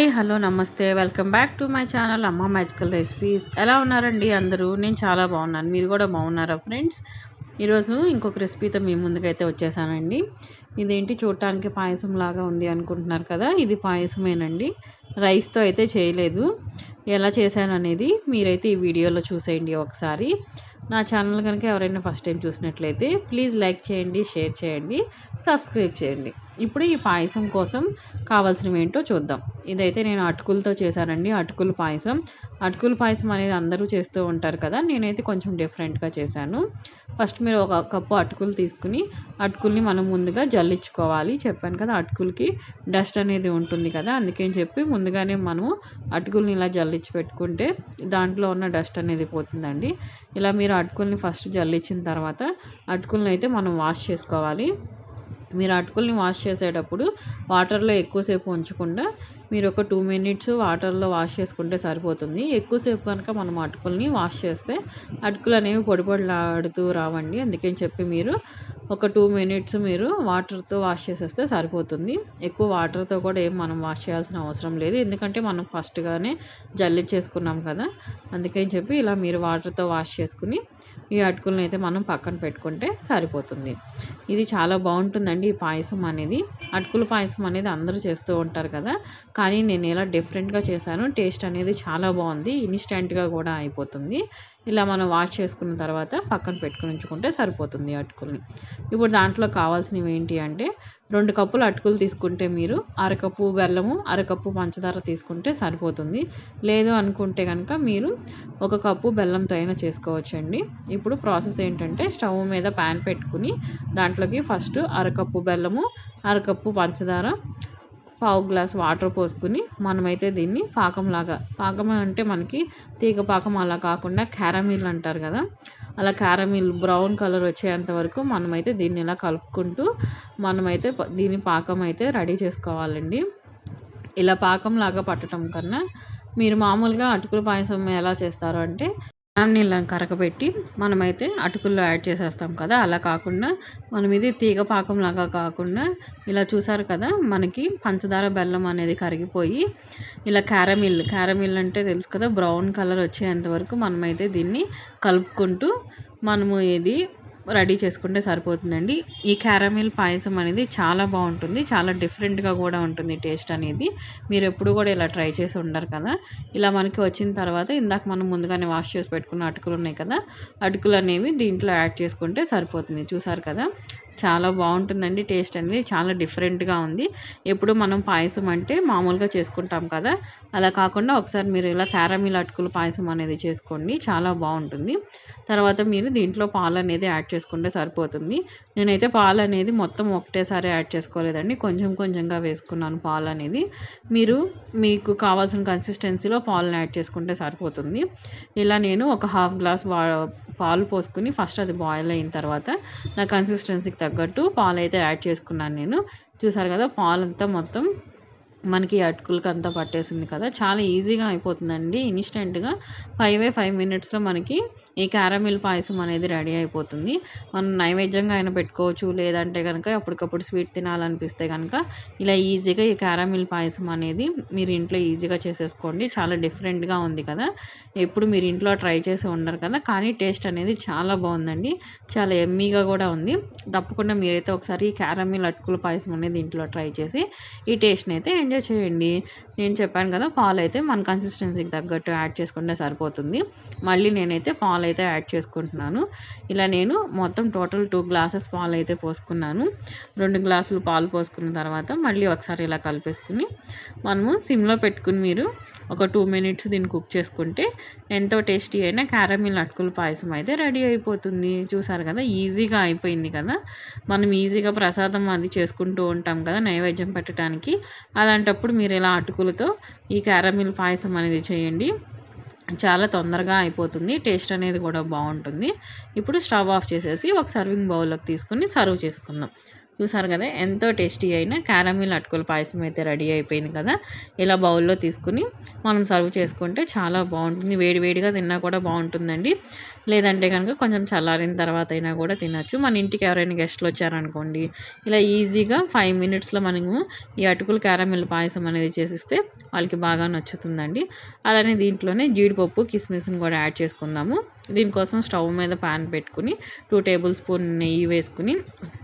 హే hello నమస్తే. Welcome back to my channel అమ్మ magical recipes. ఎలా ఉన్నారండి అందరూ? నేను చాలా బాగున్నాను. మీరు కూడా బాగున్నారా ఫ్రెండ్స్? ఈరోజు ఇంకొక రెసిపీతో మీ ముందుకైతే వచ్చేసానండి. ఇదేంటి? చూడటానికి పాయసం లాగా ఉంది అనుకుంటున్నారు కదా? ఇది పాయసమేనండి. రైస్తో అయితే చేయలేదు. ఎలా చేశాను అనేది మీరైతే ఈ వీడియోలో చూసేయండి ఒకసారి. నా ఛానల్ కనుక ఎవరైనా ఫస్ట్ టైం చూసినట్లయితే ప్లీజ్ లైక్ చేయండి షేర్ చేయండి సబ్స్క్రైబ్ చేయండి. ఇప్పుడు ఈ పాయసం కోసం కావాల్సినవి ఏంటో చూద్దాం. ఇదైతే నేను అటుకులతో చేశానండి. అటుకుల పాయసం. అటుకుల పాయసం అనేది అందరూ చేస్తూ ఉంటారు కదా నేనైతే కొంచెం డిఫరెంట్గా చేశాను. ఫస్ట్ మీరు ఒక కప్పు అటుకులు తీసుకుని అటుకుల్ని మనం ముందుగా జల్లించుకోవాలి. చెప్పాను కదా అటుకులకి డస్ట్ అనేది ఉంటుంది కదా అందుకని చెప్పి ముందుగానే మనము అటుకుల్ని ఇలా జల్లించి పెట్టుకుంటే దాంట్లో ఉన్న డస్ట్ అనేది పోతుందండి. ఇలా మీరు అటుకుల్ని ఫస్ట్ జల్లించిన తర్వాత అటుకుల్ని అయితే మనం వాష్ చేసుకోవాలి. మీరు అటుకుల్ని వాష్ చేసేటప్పుడు వాటర్లో ఎక్కువసేపు ఉంచకుండా మీరు ఒక టూ మినిట్స్ వాటర్లో వాష్ చేసుకుంటే సరిపోతుంది. ఎక్కువసేపు కనుక మనం అటుకుల్ని వాష్ చేస్తే అటుకులు అనేవి పొడిపొడిలాడుతూ రావండి. అందుకని చెప్పి మీరు ఒక టూ మినిట్స్ మీరు వాటర్తో వాష్ చేసేస్తే సరిపోతుంది. ఎక్కువ వాటర్తో కూడా ఏం మనం వాష్ చేయాల్సిన అవసరం లేదు. ఎందుకంటే మనం ఫస్ట్గానే జల్లి చేసుకున్నాం కదా. అందుకని చెప్పి ఇలా మీరు వాటర్తో వాష్ చేసుకుని ఈ అటుకులను అయితే మనం పక్కన పెట్టుకుంటే సరిపోతుంది. ఇది చాలా బాగుంటుందండి ఈ పాయసం అనేది. అటుకుల పాయసం అనేది అందరూ చేస్తూ ఉంటారు కదా. కానీ నేను ఇలా డిఫరెంట్గా చేశాను. టేస్ట్ అనేది చాలా బాగుంది. ఇన్స్టెంట్గా కూడా అయిపోతుంది. ఇలా మనం వాష్ చేసుకున్న తర్వాత పక్కన పెట్టుకుని ఉంచుకుంటే సరిపోతుంది అటుకుల్ని ఇప్పుడు దాంట్లో కావాల్సినవి ఏంటి అంటే రెండు కప్పులు అటుకులు తీసుకుంటే మీరు అరకప్పు బెల్లము అరకప్పు పంచదార తీసుకుంటే సరిపోతుంది. లేదు అనుకుంటే కనుక మీరు ఒక కప్పు బెల్లంతో అయినా చేసుకోవచ్చండి. ఇప్పుడు ప్రాసెస్ ఏంటంటే స్టవ్ మీద ప్యాన్ పెట్టుకుని దాంట్లోకి ఫస్ట్ అరకప్పు బెల్లము అరకప్పు పంచదార పావు గ్లాస్ వాటర్ పోసుకుని మనమైతే దీన్ని పాకంలాగా పాకం అంటే మనకి తీగ పాకం అలా కాకుండా క్యారమిల్ అంటారు కదా అలా క్యారమిల్ బ్రౌన్ కలర్ వచ్చేంత వరకు మనమైతే దీన్ని ఇలా కలుపుకుంటూ మనమైతే దీని పాకం అయితే రెడీ చేసుకోవాలండి. ఇలా పాకంలాగా పట్టడం కన్నా మీరు మామూలుగా అటుకుల పాయసం ఎలా చేస్తారు అంటే నీళ్ళని కరగబెట్టి మనమైతే అటుకుల్లో యాడ్ చేసేస్తాం కదా అలా కాకుండా మనం ఇది తీగ పాకంలాగా కాకుండా ఇలా చూసారు కదా మనకి పంచదార బెల్లం అనేది కరిగిపోయి ఇలా క్యారమిల్ క్యారమిల్ అంటే తెలుసు కదా బ్రౌన్ కలర్ వచ్చేంత వరకు మనమైతే దీన్ని కలుపుకుంటూ మనము ఇది రెడీ చేసుకుంటే సరిపోతుందండి. ఈ క్యారమిల్ పాయసం అనేది చాలా బాగుంటుంది. చాలా డిఫరెంట్గా కూడా ఉంటుంది టేస్ట్ అనేది. మీరు ఎప్పుడు కూడా ఇలా ట్రై చేసి ఉండరు కదా. ఇలా మనకి వచ్చిన తర్వాత ఇందాక మనం ముందుగానే వాష్ చేసి పెట్టుకున్న అటుకులు ఉన్నాయి కదా. అటుకులు అనేవి దీంట్లో యాడ్ చేసుకుంటే సరిపోతుంది. చూసారు కదా? చాలా బాగుంటుందండి టేస్ట్ అనేది చాలా డిఫరెంట్గా ఉంది. ఎప్పుడు మనం పాయసం అంటే మామూలుగా చేసుకుంటాం కదా అలా కాకుండా ఒకసారి మీరు ఇలా క్యారమిల్ అటుకులు పాయసం అనేది చేసుకోండి చాలా బాగుంటుంది. తర్వాత మీరు దీంట్లో పాలు అనేది యాడ్ చేసుకుంటే సరిపోతుంది. నేనైతే పాలు అనేది మొత్తం ఒకటేసారి యాడ్ చేసుకోలేదండి కొంచెం కొంచెంగా వేసుకున్నాను పాలు అనేది. మీరు మీకు కావాల్సిన కన్సిస్టెన్సీలో పాలను యాడ్ చేసుకుంటే సరిపోతుంది. ఇలా నేను ఒక హాఫ్ గ్లాస్ పాలు పోసుకుని ఫస్ట్ అది బాయిల్ అయిన తర్వాత నా కన్సిస్టెన్సీకి తగ్గట్టు పాలు అయితే యాడ్ చేసుకున్నాను నేను. చూసారు కదా పాలంతా మొత్తం మనకి అటుకులకి అంతా పట్టేసింది కదా. చాలా ఈజీగా అయిపోతుందండి. ఇన్స్టెంట్గా ఫైవ్ ఫైవ్ మినిట్స్లో మనకి ఈ క్యారమిల్ పాయసం అనేది రెడీ అయిపోతుంది. మనం నైవేద్యంగా అయినా పెట్టుకోవచ్చు. లేదంటే కనుక అప్పటికప్పుడు స్వీట్ తినాలనిపిస్తే కనుక ఇలా ఈజీగా ఈ క్యారమిల్ పాయసం అనేది మీరు ఇంట్లో ఈజీగా చేసేసుకోండి. చాలా డిఫరెంట్గా ఉంది కదా. ఎప్పుడు మీరు ఇంట్లో ట్రై చేసి ఉండరు కదా. కానీ టేస్ట్ అనేది చాలా బాగుందండి. చాలా ఎమ్మీగా కూడా ఉంది. తప్పకుండా మీరైతే ఒకసారి ఈ క్యారమిల్ అటుకుల పాయసం అనేది ఇంట్లో ట్రై చేసి ఈ టేస్ట్ని అయితే ఎంజాయ్ చేయండి. నేను చెప్పాను కదా పాలు అయితే మన కన్సిస్టెన్సీకి తగ్గట్టు యాడ్ చేసుకుంటే సరిపోతుంది. మళ్ళీ నేనైతే పాలు అయితే యాడ్ చేసుకుంటున్నాను. ఇలా నేను మొత్తం టోటల్ టూ గ్లాసెస్ పాలు అయితే పోసుకున్నాను. రెండు గ్లాసులు పాలు పోసుకున్న తర్వాత మళ్ళీ ఒకసారి ఇలా కలిపేసుకుని మనము సిమ్లో పెట్టుకుని మీరు ఒక టూ మినిట్స్ దీన్ని కుక్ చేసుకుంటే ఎంతో టేస్టీ అయిన క్యారమిల్ అటుకుల పాయసం అయితే రెడీ అయిపోతుంది. చూసారు కదా ఈజీగా అయిపోయింది కదా. మనం ఈజీగా ప్రసాదం అది చేసుకుంటూ ఉంటాం కదా నైవేద్యం పెట్టడానికి. అలాంటప్పుడు మీరు ఇలా అటుకులతో ఈ క్యారమిల్ పాయసం అనేది చేయండి. చాలా తొందరగా అయిపోతుంది. టేస్ట్ అనేది కూడా బాగుంటుంది. ఇప్పుడు స్టవ్ ఆఫ్ చేసేసి ఒక సర్వింగ్ బౌల్లోకి తీసుకుని సర్వ్ చేసుకుందాం. చూసారు కదా ఎంతో టేస్టీ అయిన క్యారమిల్ అటుకుల పాయసం అయితే రెడీ అయిపోయింది కదా. ఇలా బౌల్లో తీసుకుని మనం సర్వ్ చేసుకుంటే చాలా బాగుంటుంది. వేడివేడిగా తిన్నా కూడా బాగుంటుందండి. లేదంటే కనుక కొంచెం చల్లారిన తర్వాత అయినా కూడా తినచ్చు. మన ఇంటికి ఎవరైనా గెస్ట్లు వచ్చారనుకోండి ఇలా ఈజీగా ఫైవ్ మినిట్స్లో మనము ఈ అటుకుల క్యారమిల్ పాయసం అనేది చేసిస్తే వాళ్ళకి బాగా నచ్చుతుందండి. అలానే దీంట్లోనే జీడిపప్పు కిస్మిస్ని కూడా యాడ్ చేసుకుందాము. దీనికోసం స్టవ్ మీద పాన్ పెట్టుకుని టూ టేబుల్ స్పూన్ నెయ్యి వేసుకుని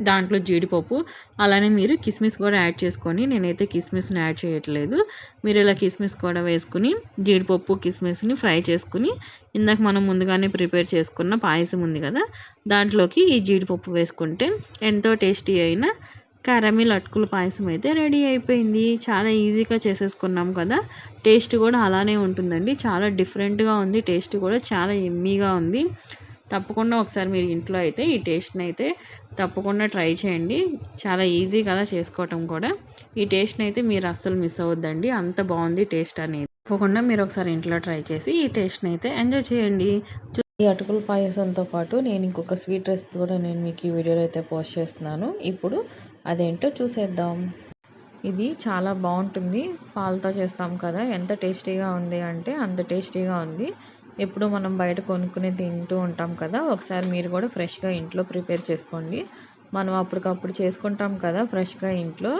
దాంట్లో జీడిపప్పు అలానే మీరు కిస్మిస్ కూడా యాడ్ చేసుకొని నేనైతే కిస్మిస్ని యాడ్ చేయట్లేదు. మీరు ఇలా కిస్మిస్ కూడా వేసుకుని జీడిపప్పు కిస్మిస్ని ఫ్రై చేసుకుని ఇందాక మనం ముందుగానే ప్రిపేర్ చేసుకున్న పాయసం ఉంది కదా దాంట్లోకి ఈ జీడిపప్పు వేసుకుంటే ఎంతో టేస్టీ అయిన క్యారమిల్ అటుకుల పాయసం అయితే రెడీ అయిపోయింది. చాలా ఈజీగా చేసేసుకున్నాం కదా. టేస్ట్ కూడా అలానే ఉంటుందండి. చాలా డిఫరెంట్గా ఉంది. టేస్ట్ కూడా చాలా ఎమ్మీగా ఉంది. తప్పకుండా ఒకసారి మీరు ఇంట్లో అయితే ఈ టేస్ట్ని అయితే తప్పకుండా ట్రై చేయండి. చాలా ఈజీ కదా చేసుకోవటం కూడా. ఈ టేస్ట్ని అయితే మీరు అస్సలు మిస్ అవ్వద్దండి. అంత బాగుంది టేస్ట్ అనేది. తప్పకుండా మీరు ఒకసారి ఇంట్లో ట్రై చేసి ఈ టేస్ట్ని అయితే ఎంజాయ్ చేయండి. ఈ అటుకుల పాయసంతో పాటు నేను ఇంకొక స్వీట్ రెసిపీ కూడా నేను మీకు ఈ వీడియోలో అయితే పోస్ట్ చేస్తున్నాను. ఇప్పుడు అదేంటో చూసేద్దాం. ఇది చాలా బాగుంటుంది. పాలతో చేస్తాం కదా. ఎంత టేస్టీగా ఉంది అంటే అంత టేస్టీగా ఉంది. ఎప్పుడు మనం బయట కొనుక్కుని తింటూ ఉంటాం కదా. ఒకసారి మీరు కూడా ఫ్రెష్గా ఇంట్లో ప్రిపేర్ చేసుకోండి. మనం అప్పటికప్పుడు చేసుకుంటాం కదా ఫ్రెష్గా ఇంట్లో.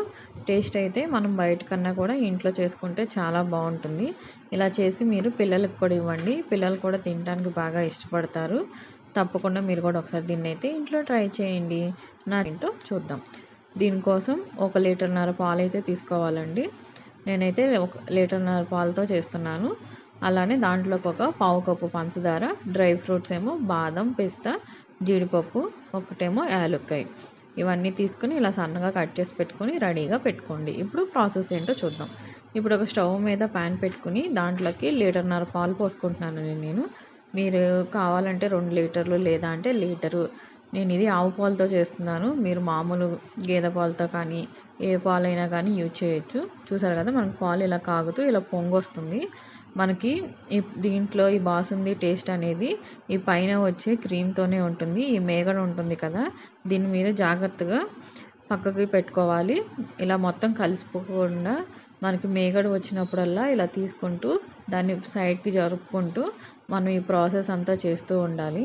టేస్ట్ అయితే మనం బయట కన్నా కూడా ఇంట్లో చేసుకుంటే చాలా బాగుంటుంది. ఇలా చేసి మీరు పిల్లలకు కూడా ఇవ్వండి. పిల్లలు కూడా తినడానికి బాగా ఇష్టపడతారు. తప్పకుండా మీరు కూడా ఒకసారి దీన్ని అయితే ఇంట్లో ట్రై చేయండి. నా ఏంటో చూద్దాం. దీనికోసం ఒక లీటర్న్నర పాలు అయితే తీసుకోవాలండి. నేనైతే ఒక లీటర్న్నర పాలతో చేస్తున్నాను. అలానే దాంట్లోకి ఒక పావు కప్పు పంచదార డ్రై ఫ్రూట్స్ ఏమో బాదం పిస్తా జీడిపప్పు ఒకటేమో యాలుక్కాయ్. ఇవన్నీ తీసుకుని ఇలా సన్నగా కట్ చేసి పెట్టుకొని రెడీగా పెట్టుకోండి. ఇప్పుడు ప్రాసెస్ ఏంటో చూద్దాం. ఇప్పుడు ఒక స్టవ్ మీద ప్యాన్ పెట్టుకుని దాంట్లోకి లీటర్న్నర పాలు పోసుకుంటున్నాను నేను. మీరు కావాలంటే రెండు లీటర్లు లేదా అంటే లీటరు నేను ఇది ఆవు పాలతో చేస్తున్నాను. మీరు మామూలు గేదె పాలతో కానీ ఏ పాలైనా కానీ యూజ్ చేయొచ్చు. చూసారు కదా మనకు పాలు ఇలా కాగుతూ ఇలా పొంగొస్తుంది. మనకి ఈ దీంట్లో ఈ బాసుంది టేస్ట్ అనేది ఈ పైన వచ్చే క్రీమ్తోనే ఉంటుంది. ఈ మేగడ ఉంటుంది కదా దీని మీద జాగ్రత్తగా పక్కకి పెట్టుకోవాలి. ఇలా మొత్తం కలిసిపోకుండా మనకి మేగడ వచ్చినప్పుడల్లా ఇలా తీసుకుంటూ దాన్ని సైడ్కి జరుపుకుంటూ మనం ఈ ప్రాసెస్ అంతా చేస్తూ ఉండాలి.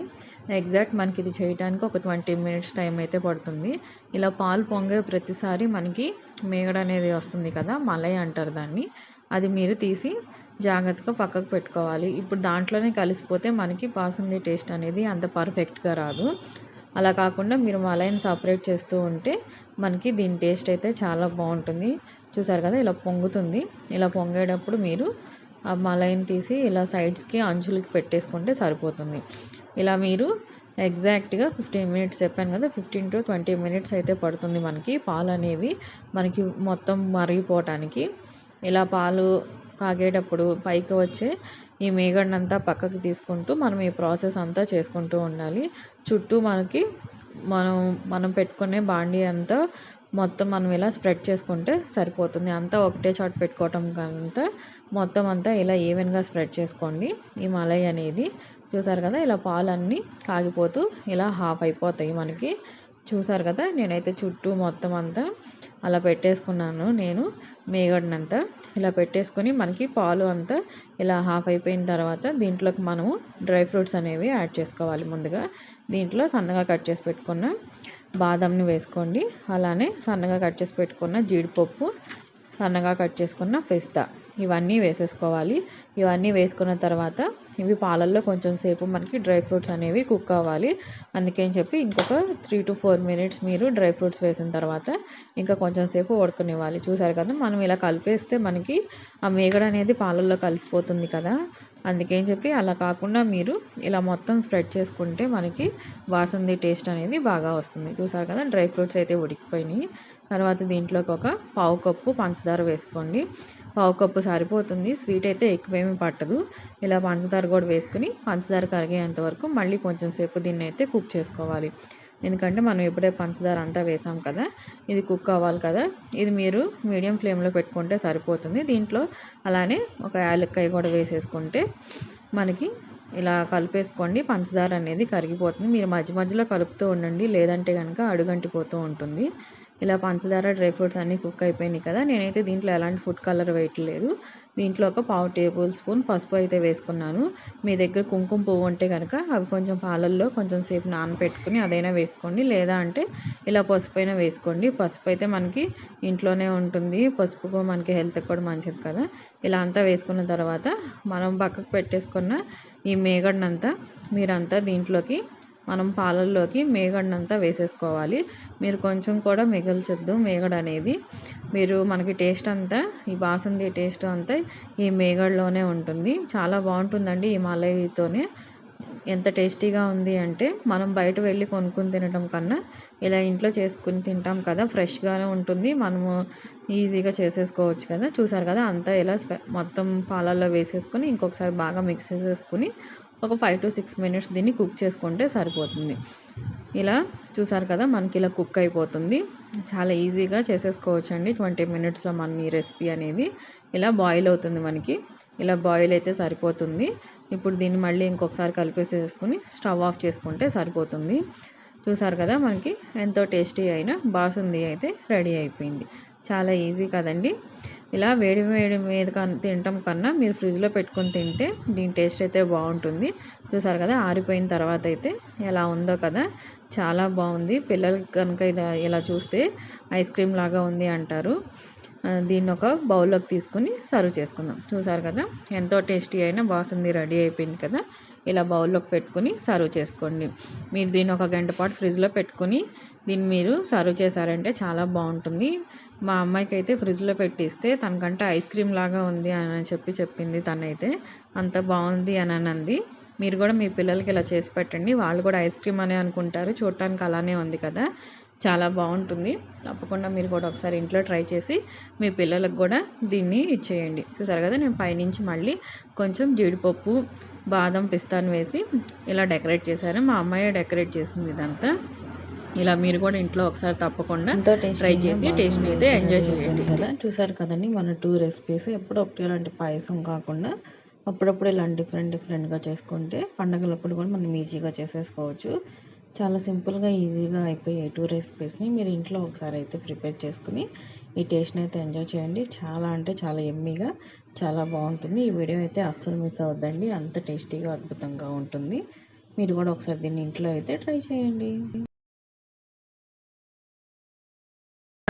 ఎగ్జాక్ట్ మనకి ఇది చేయడానికి ఒక ట్వంటీ మినిట్స్ టైం అయితే పడుతుంది. ఇలా పాలు పొంగే ప్రతిసారి మనకి మేగడ అనేది వస్తుంది కదా మలై అంటారు దాన్ని. అది మీరు తీసి జాగ్రత్తగా పక్కకు పెట్టుకోవాలి. ఇప్పుడు దాంట్లోనే కలిసిపోతే మనకి బాసుంది టేస్ట్ అనేది అంత పర్ఫెక్ట్గా రాదు. అలా కాకుండా మీరు మలైని సపరేట్ చేస్తూ ఉంటే మనకి దీని టేస్ట్ అయితే చాలా బాగుంటుంది. చూసారు కదా ఇలా పొంగుతుంది. ఇలా పొంగేటప్పుడు మీరు ఆ మలైని తీసి ఇలా సైడ్స్కి అంచులకి పెట్టేసుకుంటే సరిపోతుంది. ఇలా మీరు ఎగ్జాక్ట్గా ఫిఫ్టీన్ మినిట్స్ చెప్పాను కదా ఫిఫ్టీన్ టు ట్వంటీ మినిట్స్ అయితే పడుతుంది మనకి. పాలు అనేవి మనకి మొత్తం మరిగిపోవటానికి. ఇలా పాలు కాగేటప్పుడు పైకి వచ్చే ఈ మేగడనంతా పక్కకి తీసుకుంటూ మనం ఈ ప్రాసెస్ అంతా చేసుకుంటూ ఉండాలి. చుట్టూ మనకి మనం మనం పెట్టుకునే బాండీ అంతా మొత్తం మనం ఇలా స్ప్రెడ్ చేసుకుంటే సరిపోతుంది. అంతా ఒకటే చోట పెట్టుకోవటం కంతా మొత్తం అంతా ఇలా ఈవెన్గా స్ప్రెడ్ చేసుకోండి. ఈ మలై అనేది చూసారు కదా ఇలా పాలన్నీ కాగిపోతూ ఇలా హాఫ్ అయిపోతాయి మనకి. చూసారు కదా నేనైతే చుట్టూ మొత్తం అంతా అలా పెట్టేసుకున్నాను. నేను మేగడినంతా ఇలా పెట్టేసుకొని మనకి పాలు అంతా ఇలా హాఫ్ అయిపోయిన తర్వాత దీంట్లోకి మనము డ్రై ఫ్రూట్స్ అనేవి యాడ్ చేసుకోవాలి ముందుగా. దీంట్లో సన్నగా కట్ చేసి పెట్టుకున్న బాదంని వేసుకోండి. అలానే సన్నగా కట్ చేసి పెట్టుకున్న జీడిపప్పు సన్నగా కట్ చేసుకున్న పిస్తా. ఇవన్నీ వేసేసుకోవాలి. ఇవన్నీ వేసుకున్న తర్వాత ఇవి పాలల్లో కొంచెం సేపు మనకి డ్రై ఫ్రూట్స్ అనేవి కుక్ అవ్వాలి. అందుకని చెప్పి ఇంకొక త్రీ టు ఫోర్ మినిట్స్ మీరు డ్రై ఫ్రూట్స్ వేసిన తర్వాత ఇంకా కొంచెం సేపు ఉడకనివ్వాలి. చూసారు కదా మనం ఇలా కలిపేస్తే మనకి ఆ మేగడ అనేది పాలల్లో కలిసిపోతుంది కదా. అందుకని చెప్పి అలా కాకుండా మీరు ఇలా మొత్తం స్ప్రెడ్ చేసుకుంటే మనకి బాసుంది టేస్ట్ అనేది బాగా వస్తుంది. చూసారు కదా డ్రై ఫ్రూట్స్ అయితే ఉడికిపోయినాయి. తర్వాత దీంట్లోకి ఒక పావు కప్పు పంచదార వేసుకోండి. పావు కప్పు సరిపోతుంది. స్వీట్ అయితే ఎక్కువేమీ పట్టదు. ఇలా పంచదార కూడా వేసుకుని పంచదార కరిగేంత వరకు మళ్ళీ కొంచెం సేపు దీన్ని అయితే కుక్ చేసుకోవాలి. ఎందుకంటే మనం ఇప్పుడే పంచదార అంతా వేసాం కదా ఇది కుక్ అవ్వాలి కదా. ఇది మీరు మీడియం ఫ్లేమ్లో పెట్టుకుంటే సరిపోతుంది. దీంట్లో అలానే ఒక యాలక్కాయ కూడా వేసేసుకుంటే మనకి ఇలా కలిపేసుకోండి. పంచదార అనేది కరిగిపోతుంది. మీరు మధ్య మధ్యలో కలుపుతూ ఉండండి. లేదంటే కనుక అడుగంటిపోతూ ఉంటుంది. ఇలా పంచదార డ్రై ఫ్రూట్స్ అన్నీ కుక్ అయిపోయినాయి కదా నేనైతే దీంట్లో ఎలాంటి ఫుడ్ కలర్ వేయట్లేదు దీంట్లో ఒక పావు టేబుల్ స్పూన్ పసుపు అయితే వేసుకున్నాను. మీ దగ్గర కుంకుమ పువ్వు ఉంటే కనుక అవి కొంచెం పాలల్లో కొంచెం సేపు నానబెట్టుకుని అదైనా వేసుకోండి. లేదా అంటే ఇలా పసుపు అయినా వేసుకోండి. పసుపు అయితే మనకి ఇంట్లోనే ఉంటుంది. పసుపు మనకి హెల్త్ కూడా మంచిది కదా. ఇలా అంతా వేసుకున్న తర్వాత మనం పక్కకు పెట్టేసుకున్న ఈ మేగడనంతా మీరంతా దీంట్లోకి మనం పాలల్లోకి మేగడనంతా వేసేసుకోవాలి. మీరు కొంచెం కూడా మిగల్చొద్దు మేగడ అనేది మీరు మనకి టేస్ట్ అంతా ఈ బాసంది టేస్ట్ అంతా ఈ మేగడలోనే ఉంటుంది. చాలా బాగుంటుందండి ఈ మలైతోనే ఎంత టేస్టీగా ఉంది అంటే మనం బయట వెళ్ళి కొనుక్కుని తినడం కన్నా ఇలా ఇంట్లో చేసుకుని తింటాం కదా ఫ్రెష్గానే ఉంటుంది. మనము ఈజీగా చేసేసుకోవచ్చు కదా. చూసారు కదా అంతా ఇలా మొత్తం పాలల్లో వేసేసుకొని ఇంకొకసారి బాగా మిక్స్ చేసేసుకుని ఒక ఫైవ్ టు సిక్స్ మినిట్స్ దీన్ని కుక్ చేసుకుంటే సరిపోతుంది. ఇలా చూసారు కదా మనకి ఇలా కుక్ అయిపోతుంది. చాలా ఈజీగా చేసేసుకోవచ్చు అండి ట్వంటీ మినిట్స్లో మన ఈ రెసిపీ అనేది ఇలా బాయిల్ అవుతుంది మనకి. ఇలా బాయిల్ అయితే సరిపోతుంది. ఇప్పుడు దీన్ని మళ్ళీ ఇంకొకసారి కలిపేసేసుకుని స్టవ్ ఆఫ్ చేసుకుంటే సరిపోతుంది. చూసారు కదా మనకి ఎంతో టేస్టీ అయిన బాసుంది అయితే రెడీ అయిపోయింది. చాలా ఈజీ కదండి. ఇలా వేడి వేడి మీద తినటం కన్నా మీరు ఫ్రిడ్జ్లో పెట్టుకొని తింటే దీని టేస్ట్ అయితే బాగుంటుంది. చూసారు కదా ఆరిపోయిన తర్వాత అయితే ఎలా ఉందో కదా చాలా బాగుంది. పిల్లలకి కనుక ఇది ఇలా చూస్తే ఐస్ క్రీమ్ లాగా ఉంది అంటారు. దీన్ని ఒక బౌల్లోకి తీసుకుని సర్వ్ చేసుకుందాం. చూసారు కదా ఎంతో టేస్టీ అయినా బాగుంది రెడీ అయిపోయింది కదా ఇలా బౌల్లోకి పెట్టుకుని సర్వ్ చేసుకోండి. మీరు దీన్ని ఒక గంట పాటు ఫ్రిడ్జ్లో పెట్టుకుని దీన్ని మీరు సర్వ్ చేశారంటే చాలా బాగుంటుంది. మా అమ్మాయికి అయితే ఫ్రిడ్జ్లో పెట్టిస్తే తనకంటే ఐస్ క్రీమ్ లాగా ఉంది అని చెప్పి చెప్పింది తనైతే. అంత బాగుంది అని అనంది. మీరు కూడా మీ పిల్లలకి ఇలా చేసి పెట్టండి. వాళ్ళు కూడా ఐస్ క్రీమ్ అనే అనుకుంటారు. చూడటానికి అలానే ఉంది కదా. చాలా బాగుంటుంది. తప్పకుండా మీరు కూడా ఒకసారి ఇంట్లో ట్రై చేసి మీ పిల్లలకు కూడా దీన్ని ఇచ్చేయండి. చూసారు కదా నేను పైనుంచి మళ్ళీ కొంచెం జీడిపప్పు బాదం పిస్తాను వేసి ఇలా డెకరేట్ చేశాను మా అమ్మాయి డెకరేట్ చేసింది ఇదంతా. ఇలా మీరు కూడా ఇంట్లో ఒకసారి తప్పకుండా ట్రై చేసి టేస్ట్ అయితే ఎంజాయ్ చేయండి. కదా చూసారు కదండి మన టూ రెసిపీస్ ఎప్పుడు ఒకటి ఇలాంటి పాయసం కాకుండా అప్పుడప్పుడు ఇలా డిఫరెంట్ డిఫరెంట్గా చేసుకుంటే పండగలప్పుడు కూడా మనం ఈజీగా చేసేసుకోవచ్చు. చాలా సింపుల్గా ఈజీగా అయిపోయే టూ రెసిపీస్ని మీరు ఇంట్లో ఒకసారి అయితే ప్రిపేర్ చేసుకుని ఈ టేస్ట్ని అయితే ఎంజాయ్ చేయండి. చాలా అంటే చాలా ఎమ్మీగా చాలా బాగుంటుంది. ఈ వీడియో అయితే అస్సలు మిస్ అవ్వద్దండి. అంత టేస్టీగా అద్భుతంగా ఉంటుంది. మీరు కూడా ఒకసారి దీన్ని ఇంట్లో అయితే ట్రై చేయండి.